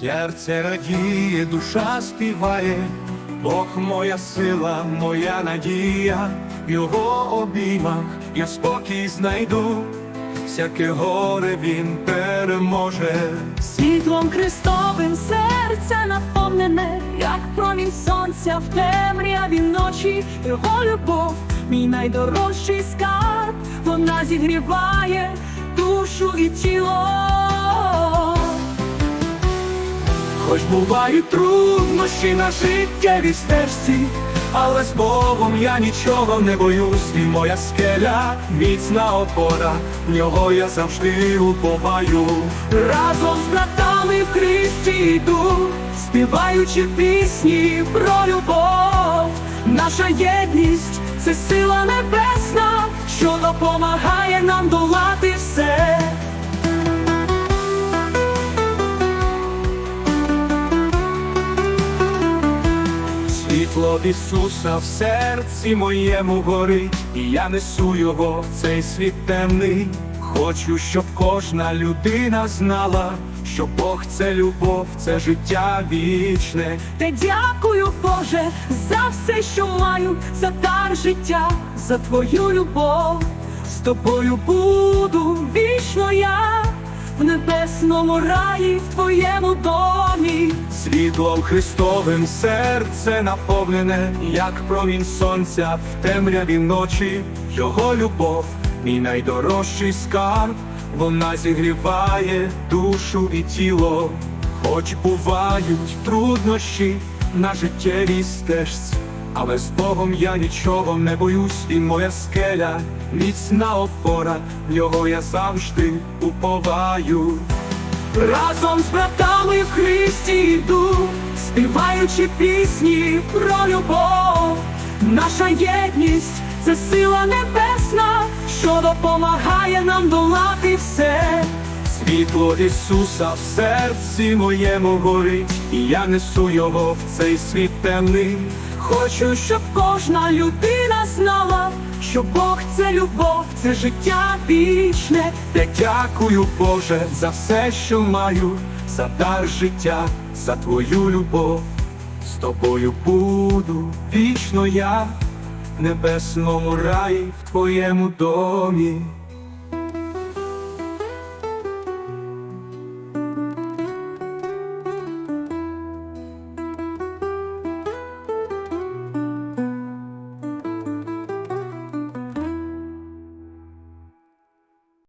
Серце радіє, душа співає, Бог моя сила, моя надія, в його обіймах я спокій знайду, всяке горе він переможе. Світлом Христовим серце наповнене, як промінь сонця в темряві ночі, його любов, мій найдорожчий скарб, вона зігріває душу і тіло. Хоч бувають труднощі на життєвій стежці, але з Богом я нічого не боюсь, він моя скеля, міцна опора, в нього я завжди уповаю. Разом з братами в Христі йду, співаючи пісні про любов. Наша єдність це сила небесна, що допомагає нам долати все. Світло Ісуса в серці моєму горить, і я несу його в цей світ темний. Хочу, щоб кожна людина знала, що Бог це любов, це життя вічне. Те дякую, Боже, за все, що маю, за дар життя, за твою любов. З тобою буду вічно я в небесному раї, в твоєму домі. Світлом Христовим серце наповнене, як промінь сонця в темряві ночі, Його любов, мій найдорожчий скарб, вона зігріває душу і тіло, хоч бувають труднощі на життєвій стежці, але з Богом я нічого не боюсь, і моя скеля, міцна опора, в нього я завжди уповаю. Разом з братами в Христі йду, співаючи пісні про любов. Наша єдність це сила небесна, що допомагає нам долати все. Світло Ісуса в серці моєму горить, і я несу його в цей світ темний. Хочу, щоб кожна людина знала, що Бог це любов, це життя вічне. Я дякую, Боже, за все, що маю, за дар життя, за твою любов. З тобою буду вічно я в небесному раї в твоєму домі.